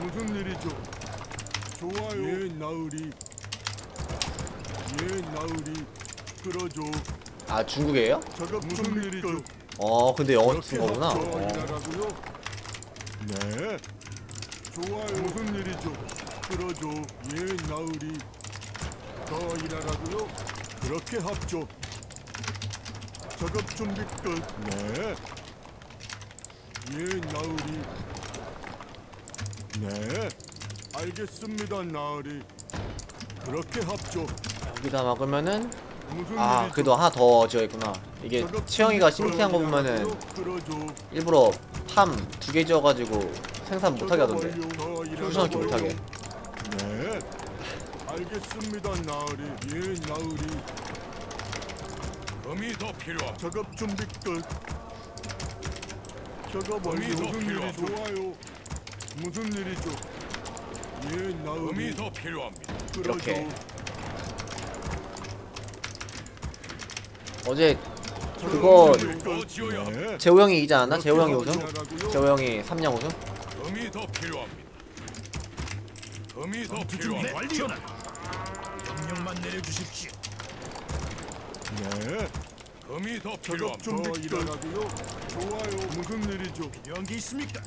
무슨 일이죠? 좋아요. 예, 나으리. 예, 나으리. 그러죠. 아 중국이에요? 작업 무슨 일이죠? 어 근데 영어 쓴 거구나 어. 일하라고요? 네. 좋아요. 무슨 일이죠? 그러죠. 예, 나으리. 더 일하라고요? 그렇게 합죠. 작업 준비 끝. 네. 예, 나으리. 네. 알겠습니다, 나으리. 그렇게 합죠. 여기다 막으면은 무슨 아 일이죠? 그래도 하나 더 지어있구나 이게 치영이가 심티한 거 끝. 보면은 그러죠. 일부러 팜 두 개 지어가지고 생산 못하게 하던데 더 풍선하게 일하라고요? 못하게 네. 알겠습니다, 나으리. 예, 나으리. 금이 더 필요함. 작업 준비 끝. 작업 완료. 금이 더 무슨 일이 필요합니다. 좋아요? 무슨 일이죠? 예. 금이 더 필요합니다. 이렇게. 어제 그거. 네. 재호 형이 이기지 않았나? 재호 형이 우승? 확인하라고요? 재호 형이 3량 우승? 금이 더 필요합니다. 금이 더 필요합니다. 명령만 내려주십시오. 네. 금이 더 필요합니다. 끝. 일하라고요? 좋아요. 무슨 일이죠? 필요한 게 있습니까?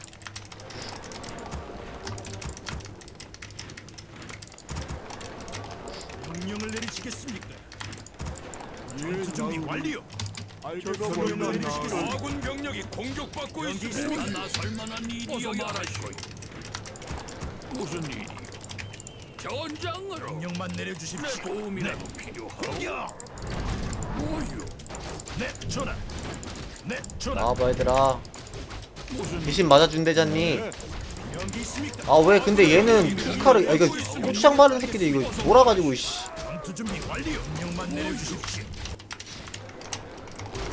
내리시겠습니까? 예, 전투 준비. 완료. 아군 병력이 공격받고 있습니다. 있습니까? 나설 만한 일이어야 말하시오. 무슨 일이? 전장으로 명령만 내 내려주십시오. 도움이라도 필요하오. 야! 뭐요? 네, 전하. 네, 전하. 나와봐 얘들아 무슨 일? 귀신 맞아준대잖니 네. 연기 있습니까? 아 왜 근데 얘는 투카를 아 이거 고추장 바른 새끼들 이거 돌아가지고 씨 완료. 명령만 내려주십시오.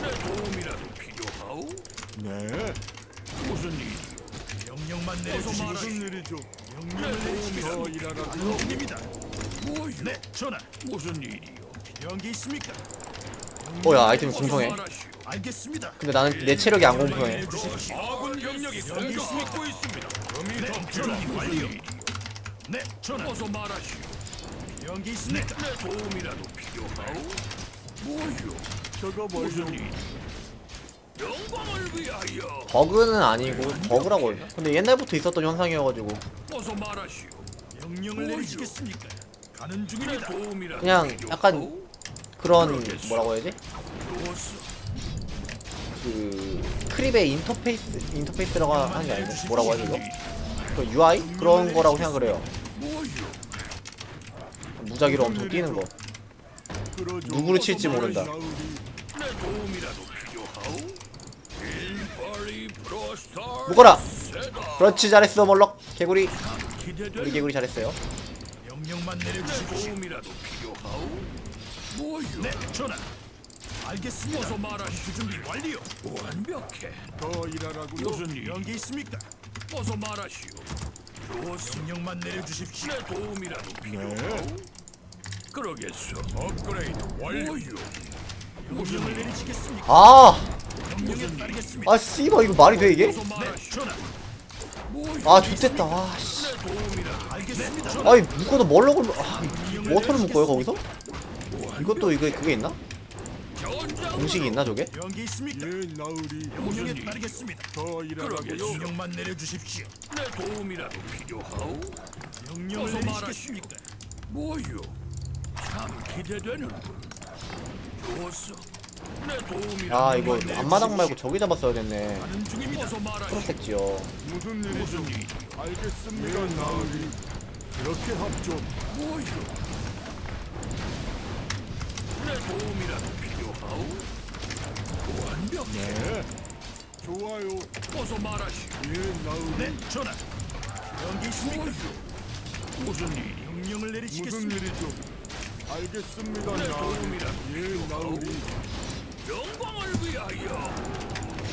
내 도움이라도 필요하오? 네. 무슨 일? 명령만 내려주십시오. 말하시오. 무슨 일이죠? 더 내리시겠습니까? 일하라고요? 중입니다. 뭐요? 네, 전하. 무슨 일이요? 필요한 게 있습니까? 뭐야 아이템 어서 공평해. 알겠습니다. 근데 나는 내 체력이 안 공평해. 아군 병력이 공격받고 있습니다. 더 전하. 완료. 네, 전하. 어서 말하시오. 게 있습니까? 내 도움이라도 필요하오? 뭐요? 완료. 무슨 일? 영광을 위하여 버그는 아니고 버그라고 했나? 근데 옛날부터 있었던 현상이어가지고 어서 말하시오. 명령을 내리시겠습니까? 가는 내 중입니다. 도움이라도 그냥 필요하오? 약간 그런 뭐라고 해야지? 그 크립의 인터페이스 인터페이스라고 하는 게 아니고 뭐라고 하지 이거? 그 UI 그런 거라고 생각을 해요. 뭐요? 무작위로 엄청 뛰는 거. 누구를 칠지 모른다. 묶어라. 그렇지 잘했어 멀럭 개구리 우리 개구리 잘했어요. 네, 전하. 알겠습니다. 어서 말하시오. 준비 완료. 완벽해. 더 일하라고요? 무슨 일? 연기 있습니까? 어서 말하시오. 좋았어. 명령만 내려주십시오. 내 도움이라도 네. 필요하오? 그러겠어. 업그레이드 완료. 명령을 내리시겠습니까? 아, 따르겠습니다. 아 씨발 이거 말이 돼 이게? 네. 전하. 아 좋댔다. 와 씨. 알겠습니다. 전하. 아니 묶어도 멀럭을 아, 워터를 묶어요 거기서? 이것도 이거 그게 있나? 공식이 있나 저게? 연기 있습니까? 예, 나으리. 명령에 일? 따르겠습니다. 더 일하라고요? 그러겠어. 명령만 내려주십시오. 내 도움이라도 필요하오? 명령을 어서 내리시겠습니까? 뭐요? 참 기대되는군. 좋았어. 내 도움이라도 아 이거 앞마당 말고 저기 잡았어야겠네. 가는 중입니다. 어서 말하시오. 프로텍지요. 무슨 일이죠? 무슨 일? 알겠습니다, 나으리. 그렇게 합죠. 뭐요? 내 도움이라도 필요하오? 완벽해. 네. 좋아요. 어서 말하시오. 예, 나으리. 네, 전하. 연기? 뭐요? 무슨 일? 명령을 무슨 내리시겠습니다. 일이죠? 알겠습니다, 내. 도움이라도 예. 영광을 위하여.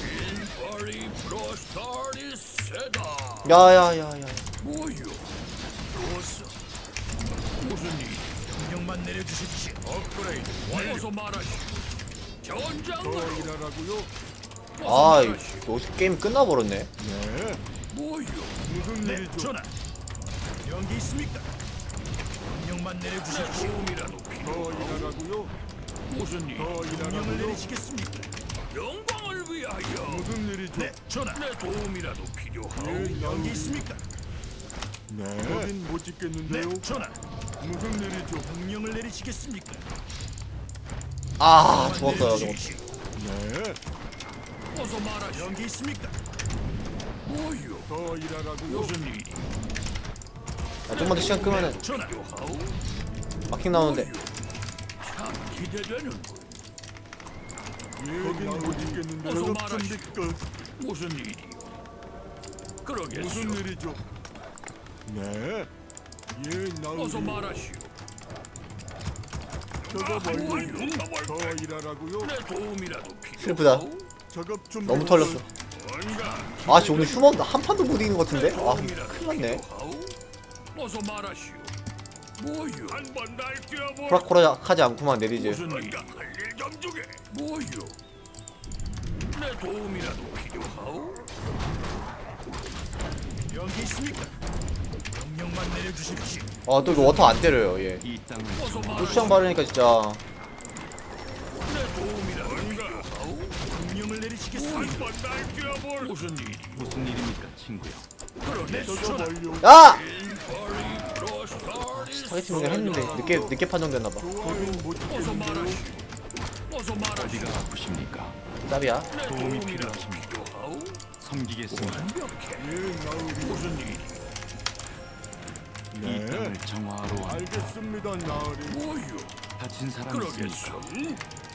인파리 프로스타리 세다. 야야야야. 뭐요? 좋았어. 무슨 일? 명령만 내려주십시오. 업그레이드. 어서 말하시오. 더 전장으로. 일하라고요? 아. 이거 게임 끝나버렸네. 네. 뭐요? 무슨 네, 일이죠? 전하. 연기 있습니까? 명령만 내려주십시오. 도움이라도 더. 일하라고요? 무슨 일? 더 명령을 일하라고요? 내리시겠습니까? 영광을 위하여. 무슨 일이죠? 네, 전하. 내 도움이라도 필요하오. 예, 나으리. 있습니까? 네. 거긴 못 네, 짓겠는데요. 전하. 무슨 일이죠? 명령을 내리시겠습니까? 아 죽었어요 저거 내려주십시오. 네. 어서 말하시오. 연기 있습니까? 뭐요? 더 일하라고요? 무슨 일이 야, 좀만 더 시간 끄면은? 마킹 나오는데 거긴 못. 어서. 무슨 일이? 그러겠소. 무슨 일이죠? 네. 예. 어서 말하시오. 작업 뭐요? 완료. 더 일하라고요? 내 도움이라도. 슬프다. 작업 준비 너무 끝. 털렸어 아씨 오늘 휴먼 한 판도 못 이긴 것 같은데 아 큰일 났네 필요하오? 어서 말하시오. 뭐요? 한번 날뛰어보. 호락호락하지 않구만 내리지 무슨 일? 할일좀 주게. 뭐요? 내 도움이라도 필요하오? 연기 있습니까? 명령만 내려주십시오. 아또 이거 워터 안 때려요 얘. 수장 바르니까 진짜 내 도움이라도 필요하오? 명령을 내리시겠습니까? 한번 날뛰어볼. 무슨 일? 무슨 일입니까, 친구요? 야! 타겟팅 공격 했는데 늦게 늦게 판정됐나 봐. 어서 말하시오. 어디가 아프십니까? 짭이야 내 도움이 필요하십니까? 섬기겠습니다. 무슨 일? 이 네. 땅을 정화하러. 알겠습니다, 나으리. 뭐요? 다친 사람 있습니까?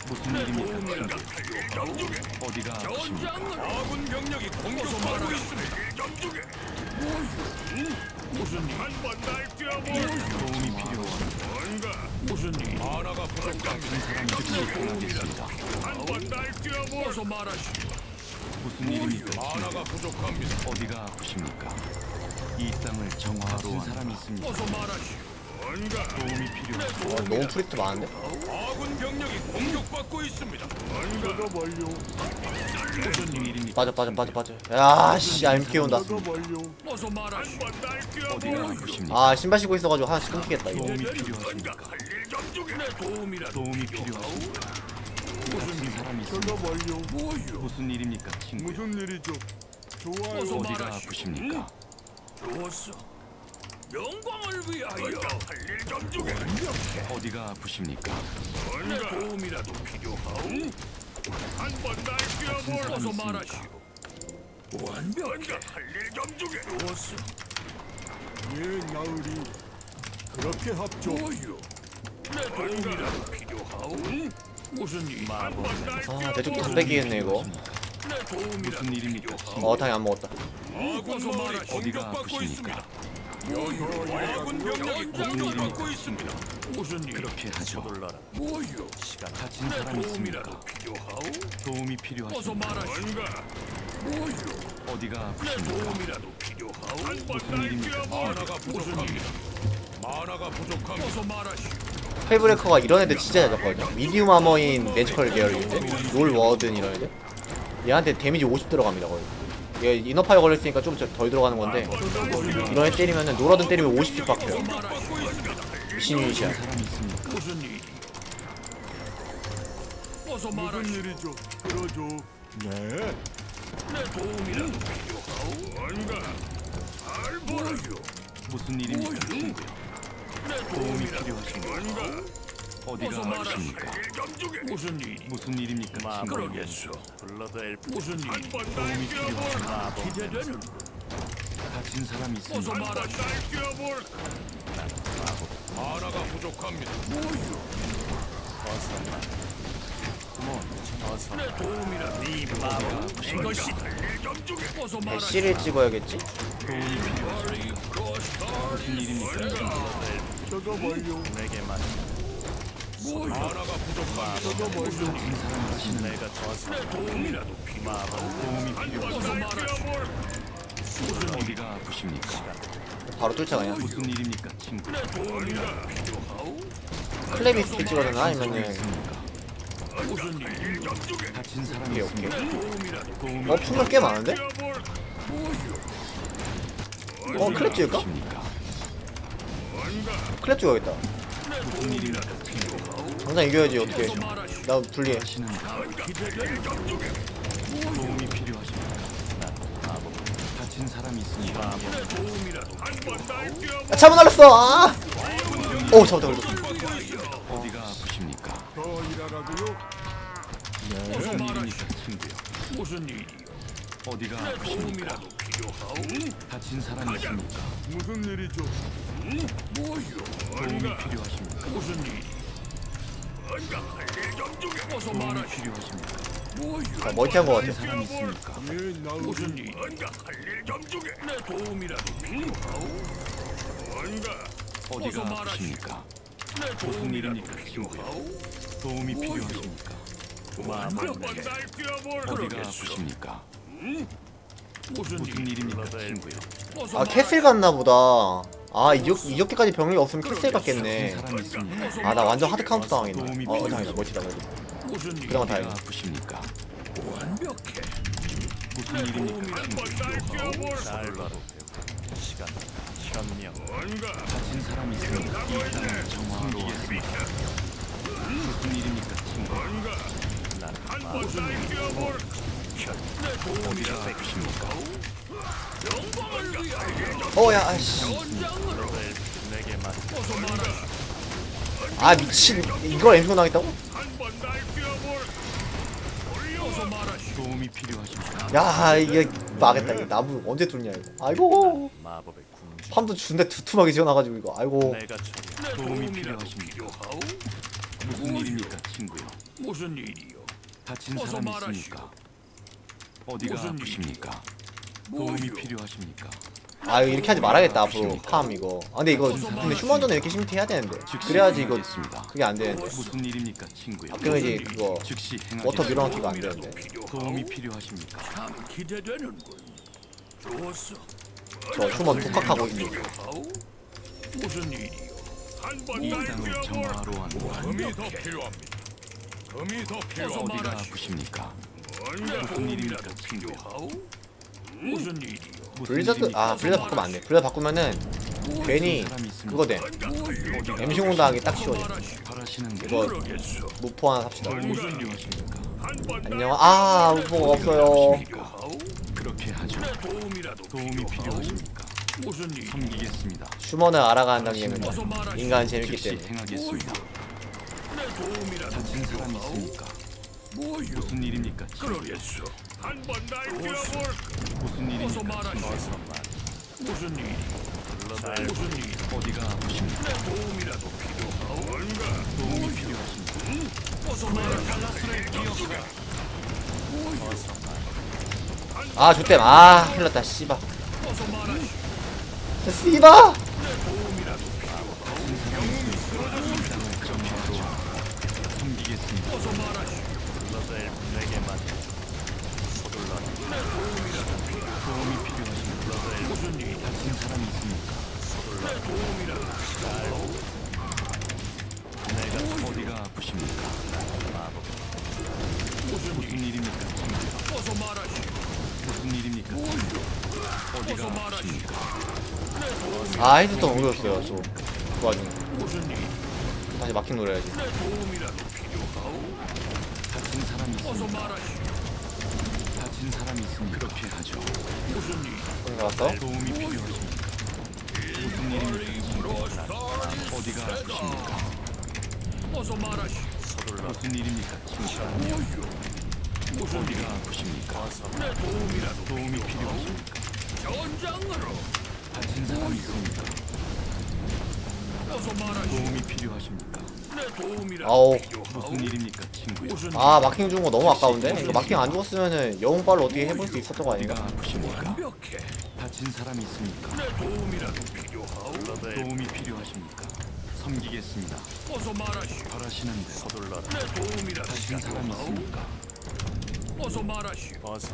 무슨 내 일입니까? 어디가 아프십니까? 아군 병력이 공격받고 있습니다. 뭐요? 무슨 일? 한번 날뛰어볼. 도움이 필요하십니까? 뭔가 무슨 일? 하나가 부족합니다. 사람이 즉시 떠나겠습니다. 한번 날뛰어볼. 어서 말하시오. 무슨 일입니까, 친구요? 하나가 부족합니다. 어디가 아프십니까? 이 땅을 정화하러 온 사람 있습니까? 어서 말하시오. 뭔가 도움이 필요하십니까? 아, 너무 프리트 많은데? 아군 병력이 공격받고 있습니다. 뭔가 완료. 무슨 일입니까? 빠져 빠져 빠져 빠져 야씨 알미키 온다 완료. 어서. 한번. 어디가 아프십니까? 아 신발 신고 있어가지고 하나씩 끊기겠다 이거 도움이 필요하십니까? 할일좀 주게. 내 도움이라도 도움이 필요하오? 필요하십니까? 다친 사람 있습니까? 작업 완료. 뭐요? 무슨 일입니까, 친구요? 무슨 일이죠? 좋아요. 어서 어디가 말하시오. 아프십니까? 좋았어. 영광을 위하여 할일좀 주게. 어디가 아프십니까? 내 도움이라도 필요하오? 한번 날 뛰어볼. 사람 어서 있습니까? 말하시오. 완벽해. 할일좀 주게. 좋았어. 예, 나으리. 그렇게 합조. 뭐요? 내 도움이라도 필요하오? 무슨 일? 한번 아 내쪽 다 뺏기겠네 이거 내 도움이라도 무슨 일입니까? 어 당연히 안 먹었다 어디가 아프십니까? 아군 병력이 공격받고 있습니다. 무슨 일? 그렇게 하죠. 뭐요? 다친 내 사람 있습니까? 필요하오? 도움이 필요하십니까? 말하시오. 뭐요? 어디가 내 아프십니까? 도움이라도 필요하오? 무슨 일입니까? 만화가 부족합니다. 만화가 부족합니다. 어서 말하시오. 페이브레커가 이런 애들 진짜 잘 잡거든요 미디움 아머인 매지컬 계열인데 롤 워든 이런 애들 얘한테 데미지 50 들어갑니다 거의 얘 이너파이어 걸렸으니까 좀 덜 들어가는 건데 이런 애 때리면은 노라든 때리면 50씩 박혀요 사람 있습니까? 무슨. 일이죠? 그러죠. 네. 내? 뭔가 잘 보여요. 무슨 일입니까? 내 도움이? 뭔가 어디가 어서 주게. 무슨 일? 무슨 일입니까? 그러겠소. 무슨 일? 한번 도움이 날뛰어볼. 기대되는. 다친 사람 어서 있습니까? 말하시오. 날뛰어볼. 하나가 부족합니다. 뭐요? 내 도움이라도 어디가 이것이 일좀 주게. 어서 말하시오. 대시를 찍어야겠지? 도움이 필요하십니까? 무슨 일입니까, 친구요? 작업 완 료. 뭐요? 하나가 부족합니다. 작업 완료. 다친 사람 있습니까? 내 도움이라도 필요하오. 도움이 말하시오. 어디가 아프십니까? 바로 그냥 무슨 일입니까, 친구요? 내 도움이라도 필요하오. 클랩이 스킬 찍어야 되나 아니면은? 무슨 일? 주게. 다친 사람 오케이 있습니까? 오케이 내 도움이라도 도움이 어 풍력 꽤 많은데? 어 클랩 찍을까? 필요하십니까? 클랩 죽어야겠다 무슨 일입니까 친구 당장 이겨야지 어떻게 나 불리해 도움이 필요하십니까 마법 다친 사람이 있습니까 아, 잘못 날렸어 아! 오 잡았다 그래도 어디가 아프십니까 더 일하라고요? 무슨 일입니까 친구요 무슨 일이요? 어디가 아프십니까? 다친 사람이 있습니까 무슨 일이죠? 뭐요? 도움이 필요하십니까 무슨 일 도움이 말하시. 필요하십니까 뭐요? 아, 멀티한 거 같아 사람이 있습니까. 무슨 일? 내 도움이라도 필요하오? 뭔가 어디가 어서 아프십니까 내 무슨 일입니까 필요하오? 도움이 필요하십니까 몇번 날 뛰어볼 어디가. 아프십니까 무슨 무슨 일? 일입니까 친구요 어서 아 캐슬 갔나 보다 아 이적, 이적기까지 병력이 없으면 캐슬 있습니까 아나 완전 하드 카운트 당했네. 도움이 어 당했다. 멀티다 그래도. 무슨 일? 그나마 다행이다. 아프십니까? 완벽해. 무슨 일입니까 시간. 현명. 다친 사람이 있습니까 이 땅을 정화하러 왔습니다 무슨 일입니까 친구? 한번 날뛰어볼 내 도움이라 어디가 아프십니까? 영광을 위하여 어야 아씨. 아 미친 이걸 엠스고 나겠다고? 야 이게 망했다 이거 나무 언제 뚫냐 이거 아이고 팜도 준데 두툼하게 지어놔가지고 이거 아이고 도움이 필요하십니까? 무슨 일입니까 친구요 무슨 일이요? 다친 말하시오. 있습니까 어디가 아프십니까 도움이 뭐요? 필요하십니까 아 이렇게 하지 말아야겠다 앞으로 팜 이거 아 근데 이거 근데 휴먼전은 이렇게 심티 해야 되는데 그래야지 이거. 그게 안 되는데 무슨 일입니까 친구요 그래야지 그거 즉시 워터 밀어넣기가 안 되는데 도움이 필요하십니까 참 기대되는군. 좋았어. 저 휴먼 독학하고 있는 필요하오? 무슨 일이요? 한번 이 땅을 정화하러 왔노라 금이 더 필요합니다. 금이 더 필요하오. 어디가 아프십니까 무슨 일입니까, 친구요? 필요하오? 무슨 일이요? 무슨 블리자드? 아 블리자드 바꾸면 안돼 블리자드 바꾸면은 괜히? 그거 돼 엠싱공 당하기 딱 쉬워져 말하시. 바라시는 게 이거 그러겠어. 무포 하나 삽시다 필요하십니까 한번 안녕 아 무포가 없어요? 그렇게 하죠 내 도움이라도 도움이? 필요하십니까 무슨 일? 섬기겠습니다 휴먼을 알아가는 단계는 어서 말하시. 인간 재밌기 즉시 때문에 행하겠습니다 내 도움이라도 다친? 있습니까 뭐요? 무슨 일입니까 친구 그러겠어. 한번 날 뛰어볼 무슨 어서 일입니까 말하시. 무슨 일? 무슨 일? 어디가 아프십니까 내 도움이라도 필요하오? 뭔가 도움이 필요하십니까 어서 말하시. 달라스를 기억해. 아 좋댐 아 흘렀다 씨바 어서 말하시. 씨바 섬기겠습니다 어서 말하시. 도움이 필요하십니까 무슨 일? 다친 사람이 있습니까 내 도움이라도 내가 어디가 아프십니까 무슨 무슨 일? 일입니까 어서 말하시. 무슨 일입니까 어디가. 아프십니까 내 도움이 아 헤드ton 옮겼어요 저그 와중에 무슨 일? 다시 마킹 노려야지 내 도움이라도 필요하오? 다친 사람이 있습니까 말하시. 다친 사람이 있습니까 그렇게 하죠 무슨 일? 손 갈았어? 도움이 필요하십니까 무슨 일입니까 어디가 아프십니까 어서 말하시. 무슨 일입니까 친구 무슨 일? 어디가 아프십니까 내 도움이라도 도움이 필요하십니까 전장으로 다친 사람이 있습니까 어서 말하시. 도움이 필요하십니까 아우? 무슨 일입니까 무슨 아 마킹 준 거 너무 아까운데? 이거 마킹 안 죽었으면은 영웅발로 어떻게 해볼 수 있었던 거 아닌가? 아프십니까. 다친 사람이 있습니까 내 도움이라도 필요하오? 도움이 필요하십니까 섬기겠습니다 어서 말하시. 바라시는 데 서둘러라 내 도움이라도 다친 사람이? 있습니까 어서 말하시. 어서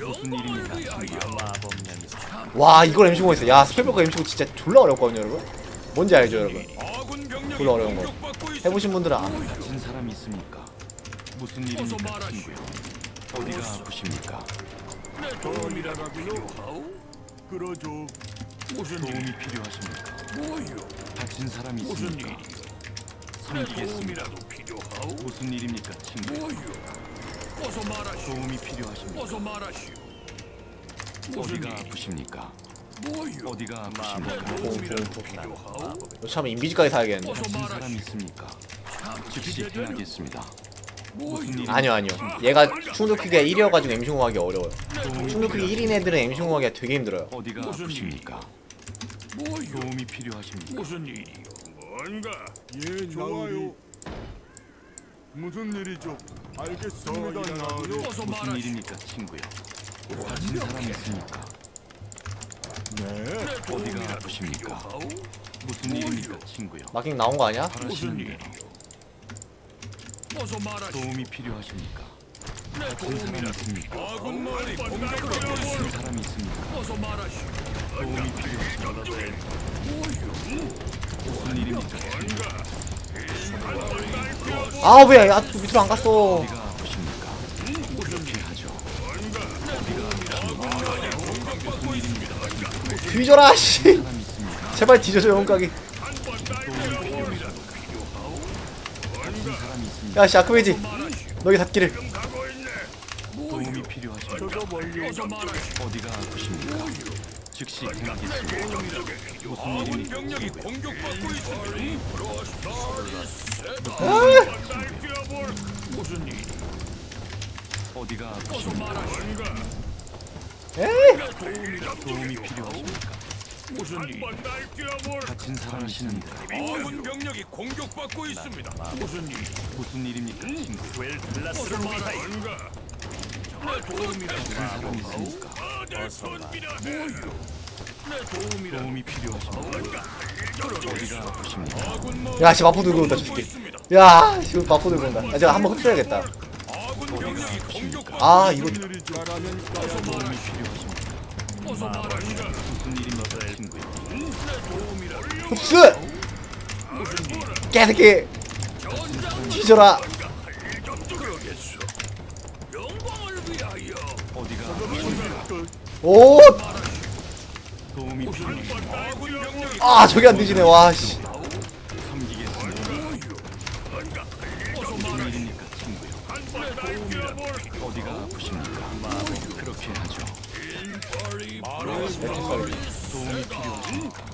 영광을 일입니까? 위하여. 마법 냄새 와 이걸 MC5 했어 야 스펠버그 MC5 진짜 졸라 어렵거든요 여러분 뭔지 알죠 여러분 아군 병력이 졸라 어려운 거. 공격받고. 해보신 분들은 아 다친 사람이 있습니까 무슨 일입니까. 친구요 어디가 아프십니까 내 도움이라도 필요하오? 그러죠. 무슨 일? 도움이 필요하십니까 뭐요? 다친 사람이 무슨 있습니까? 일이? 도움이라도 필요하오? 무슨 일입니까, 친구? 뭐요? 어서 말하시오. 도움이 필요하십니까? 어서 말하시오. 무슨 어디가 일? 아프십니까? 어디가 필요하오? 이거 참 인비지까지 사야겠는데. 사람. 있습니까? 참 즉시 일이 아니요 아니요. 얘가 충돌 크기가 1이어가지고 M 신공하기 어려워요. 내 충돌 크기 1인 애들은 M 신공하기가 되게 힘들어요. 어디가 무슨 아프십니까? 도움이 필요하십니까? 무슨 일이요? 뭔가 예, 나으리. 무슨 일이죠? 알겠습니다, 나으리. 어서 무슨. 일입니까, 친구요? 다친 사람 있습니까? 네. 내 어디가 아프십니까? 무슨 일입니까, 친구요? 마킹 나온 거 아니야? 무슨? 대로 어서. 도움이 필요하십니까? 내 다친 사람 도움이라도 있습니까? 아군 받고 다친 있습니다. 사람 있습니까? 어서 말하시오. 도움이 필요하십니까? 뭐요? 무슨 일입니까? 아? 야, 또 밑으로 안 갔어. 어디가 아프십니까? 그렇게 하죠. 무슨 일입니까? 뒤져라 씨. 제발 뒤져줘 있습니까? 야씨 아크메지. 너희 닫기를. 도움이 필요하십니까? 어디가 아프십니까? 즉시 행하겠습니다. 무슨 아군 일입니까? 병력이 공격받고 있습니다. 무슨 일? 어디가 아프십니까? 에이. 도움이 필요하십니까? 무슨 일? 다친 사람 있습니다. 아군 병력이 공격받고 있습니다. 무슨 일? 무슨 일입니까, 친구? 어서 말하시오. 내 도움이라도 다친 사람 있습니까? 뭐요? 내 도움이라도 도움이 필요하십니까? 야씨 마포 들고 온다 저 새끼. 야 지금 마포 들고 온다. 야 제가 한번 흡수해야겠다. 공격받고 아 이거 흡수. 개새끼. 뒤져라. 오. 아 저게 안 뒤지네. 와 씨. 어디가 아프십니까? 그렇게 하죠. 도움이 필요하십니까?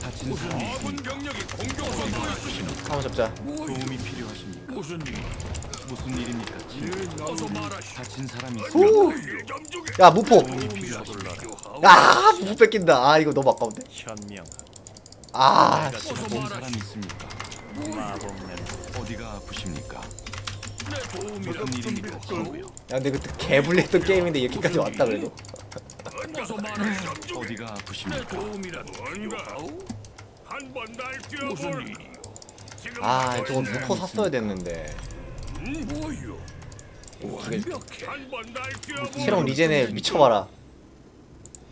다친 사람이 아군 병력이 공격받고 있습니다. 한번 잡자. 도움이 필요하십니까? 무슨 일? 무슨 일입니까, 친구? 어서 말하시오. 다친 사람이 있습니까? 후. 야 무포. 도움이 필요하십니까? 아 무포 뺏긴다. 아 이거 너무 아까운데. 현명 아 씨. 다친 사람이 있습니까? 마법 냄새 어디가 아프십니까? 내 무슨 일입니까? 야 근데 그때 개불리했던 게임인데 여기까지 왔다 그래도. 어서. 어디가 내 아프십니까? 필요하오? 한번 날 무슨 뛰어볼 일이요? 아 저거 무포 샀어야 됐는데. 뭐요? 저게 완벽해. 한번 날 뛰어볼 체력 리젠에 미쳐봐라.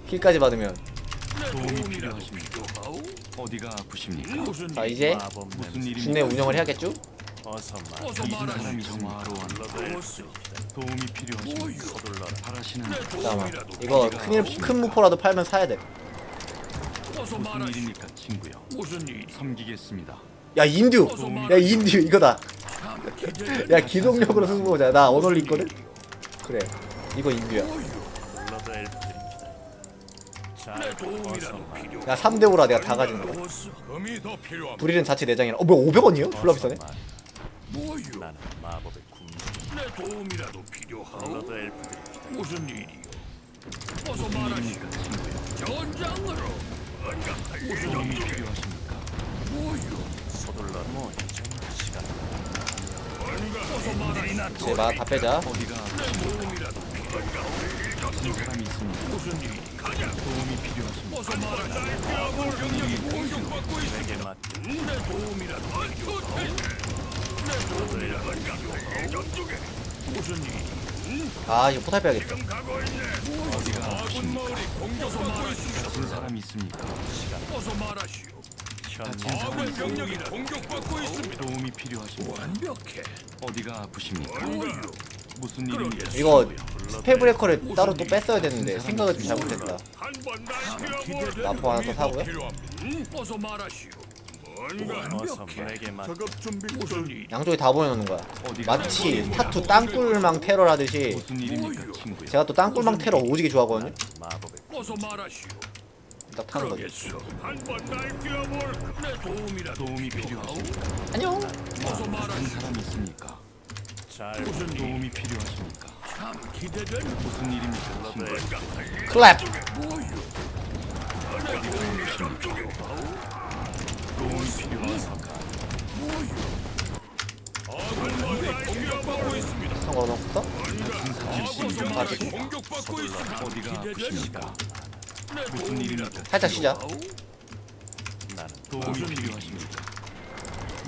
킬까지 받으면. 내 도움이 필요하십니까? 필요하오? 어디가 아프십니까? 무슨 자 일? 이제 마법 무슨 냄새 일입니까? 국내 운영을 해야겠죠? 어서 말 어서 다친 말하시오. 사람이 정화로운 무엇을? 도움이 필요하십니까? 서둘러라 바라시는 내 잠깐만. 도움이라도 이거 큰, 큰 무포라도 팔면 사야 돼. 어서 무슨 말하시오. 일입니까, 친구요? 무슨 일? 섬기겠습니다. 야 인듀. 야. 인듀 이거다. 참 기대되는 야 기동력으로 승부보자. 나 언어리 있거든. 그래. 이거 인듀야. 내 어서 도움이라도 말? 야 3대 5라 내가 다 가진 거야. 무엇을? 금이 더 필요합니다. 불이는 자체 내장이라. 어 뭐야 500원이요? 졸라 비싸네. 어서 말. 뭐요? 나는 마법의 군주 내 도움이라도 필요하오? 블러드 무슨 일이요? 어서 무슨 말하시오. 전장으로 도움이 필요하십니까? 뭐요? 서둘러라 뭐 이제 시간 어서 말하시오. 제발 다 빼자. 어디가 도움이라도 다친 사람이 있습니까? 무슨 일? 도움이 필요하십니까? 어서 말하시오. 공격받고 있습니다. 내게 맡겨 내 도움이라도 필요하오? 무슨 일? 아 이거 포탈 빼야겠다. 다친 사람이 있습니까? 어서 말하시오. 다친 사람이 아군 있습니까? 병력이 공격받고 있습니다. 도움이 필요하십니까? 완벽해. 어디가 아프십니까? 뭐요? 무슨 일입니까? 이거 스페 브레이커를 따로 또 뺐어야 되는데 생각을 좀 잘못했다 한번 날뛰어볼 나포 하나 또 사고요 필요합니다. 어서 말하시오. 작업 준비. 무슨? 양쪽에 다 보여놓는 거야 어디가 마치 타투 땅굴망 테러 하듯이 무슨 일입니까, 친구야? 제가 또 땅굴망 테러 오지게 좋아하거든요 마법의 어서 말하시오. 딱 타는 거지 그러겠소. 한번 날 뛰어볼 내 도움이라도 도움이 필요하십니까? 안녕 어서 한 말하시오. 사람 있습니까? 잘 무슨 일? 도움이 필요하십니까? 참 기대된 무슨 일입니까, 친구야? 클랩 도움이 필요하 십니까? 공격받고 있습니다. 상관 없어? 어서 말하시오. 공격받고 있습니다. 어디가 아프십니까? 무슨 일입니까? 살짝 쉬자 나는 도움이 필요하십니까?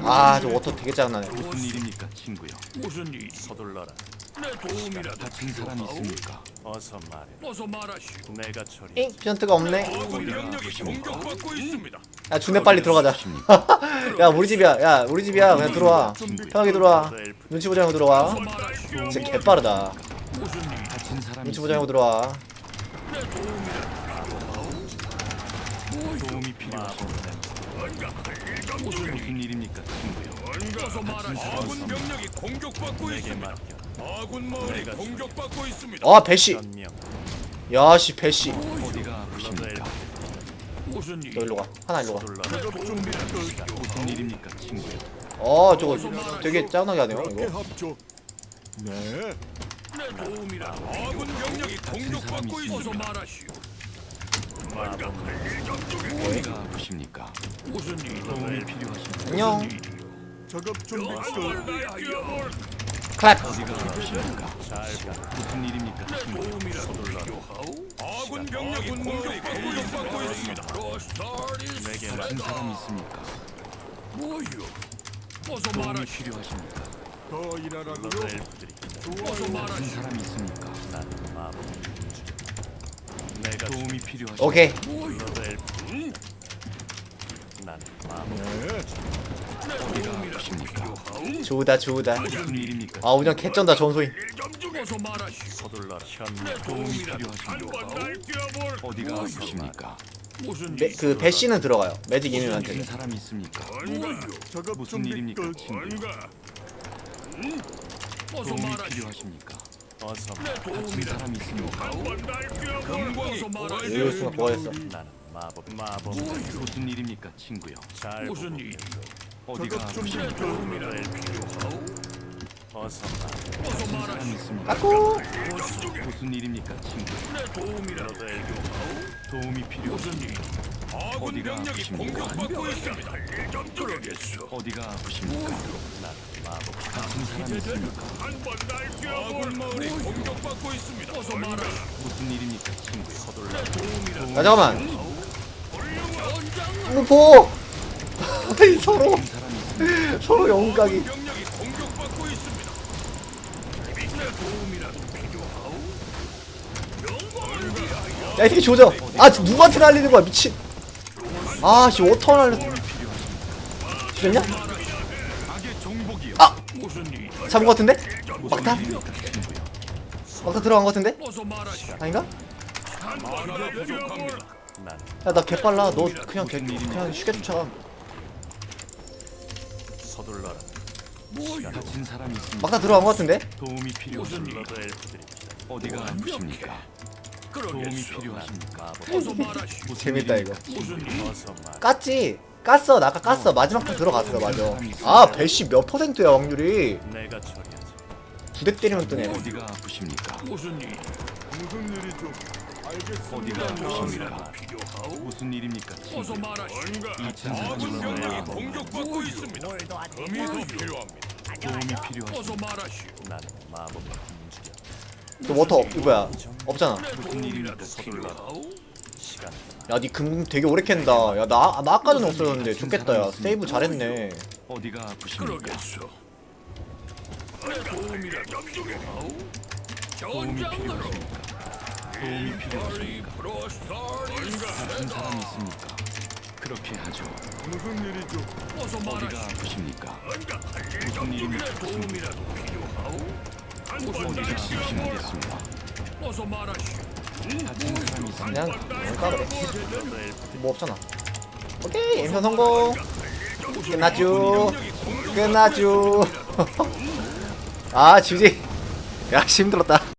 아저 워터 되게 짜증나네 무슨 일입니까, 친구야? 무슨 일? 서둘러라. 내 도움이라도 다친 사람 있습니까? 어서 말해. 어서 말하시오. 내가 처리. 잉 피전트가 없네 아군 병력이 공격받고 있습니다. 야 준비 빨리 들어가자 야 우리 집이야 야 우리 집이야 그냥 들어와 편하게 들어와 눈치 보지 말고 들어와. 진짜 개빠르다 눈치 보지 말고? 들어와 도움이? 무슨 일? 일입니까. 아군 병력이 공격받고 내게 있습니다. 맡겨. 아군 마을이 공격받고 있습니다. 아 배씨. 야씨 배씨 어디가 아프십니까? 무슨 일? 너 일로 가 하나 일로 끝. 무슨 일입니까, 친구야? 가어 저거 되게 짜증나게 하네요 이거. 네. 내 도움이라도 아군 병력이 공격받고. 어서 말하시오. 어디가 아프십니까? 무슨 일? 도움이 필요하십니까? 안녕 작업 준비 끝. 클랩? 무슨 일입니까? 아군 병력이 공격받고 있습니다. 로스타리스 내게 다친 사람 있습니까? 뭐요? 어서 도움이 말하시오. 필요하십니까? 더 너도 일하라고요. 엘프들이 어서 다친 말하시오. 사람 있습니까? 나는 마법의 군주. 내가 도움이 필요하십니까? 오케이 너도 엘프. 나는 마법. 네. 어디가 아프십니까? 좋다 좋다 무슨 일입니까? 아 운영 개쩐다 전소인 어디가 매, 일? 그 배씨는 들어가요 매직 이민한테 사람 있습니까? 작업 무슨 일입니까, 도움이. 필요하십니까? 어서 도움이라도 사람 있습니까? 한번 날뛰어볼 어서 말하시오. 여유 있으면 보아했어 나는 마법. 마법. 무슨 일입니까, 친구야? 잘 무슨 일? 어디가 작업 준비. 도움이라도 필요하오? 어서 말해. 어서 말하시오. 무슨 일입니까, 친구야? 내 도움이라도 너도 엘프. 도움이 필요하십니까? 무슨 일? 아군 어디가 병력이? 공격받고 있습니다. 그러겠소. 어디가 아프십니까? 나는 마법. 다친 사람 있습니까? 한번 날 뛰어볼 아군 마을이 공격받고 있습니다. 어서 말하시오. 무슨 일입니까, 친구야? 서둘러라. 야 잠깐만 무포 아이, 서로? 서로 위하여 야이 새끼 조져 아 누구한테 날리는 거야 미친 아씨 워터 날렸어? 죽였냐? 악의 종복이요. 무슨 일? 잡은 거 같은데? 막타? 막타 들어간 거 같은데? 아닌가? 만화가 부족합니다. 나는 야나 개빨라 너 그냥 개, 그냥 쉽게 쫓아가 서둘러라. 다친 사람 있습니까? 막타 들어간 거 같은데? 도움이 필요하십니까? 엘프들이 어디가 아프십니까? 도움이. 필요하십니까? 어서 말하시오. 무슨 재밌다, 일입니까? 무슨 일? 어서 말해. 깠지? 깠어 나 아까 깠어 마지막 판 들어갔어 맞아 아 배씨 몇 퍼센트야 확률이 내가 처리하지. 두 대 때리면 뜨네 어디가 아프십니까? 무슨 일? 무슨 일이죠? 어디가? 필요하오? 무슨 일입니까? 어서? 말하시오. 이천 아군 병력이? 공격받고 있습니다. 금이 더 필요합니다. 도움이 필요하십니까? 어서 말하시오. 나는 마법의 군주야. 또 워터 없, 이거야 없잖아 내 무슨 일입니까? 도움이라도 필요하오? 시간. 야 니 금 되게 오래 캔다 야 나 나 아까 전에 없어졌는데 좋겠다 야 세이브 잘했네 어디가 아프십니까? 그러겠소. 내 도움이라도 필요하오? 도움이 전장으로 필요하십니까? 도움이 필요하십니까? 다른 사람 있습니까? 그렇게 하죠. 무슨 일이죠? 어서 어디가 아프십니까? 무슨 일입니까? 도움이라도 필요하오? 어서 말하시오. 그냥 까봐. 뭐 없잖아 오케이 엠션 성공 끝났죠 끝났죠 아 지지 야 힘들었다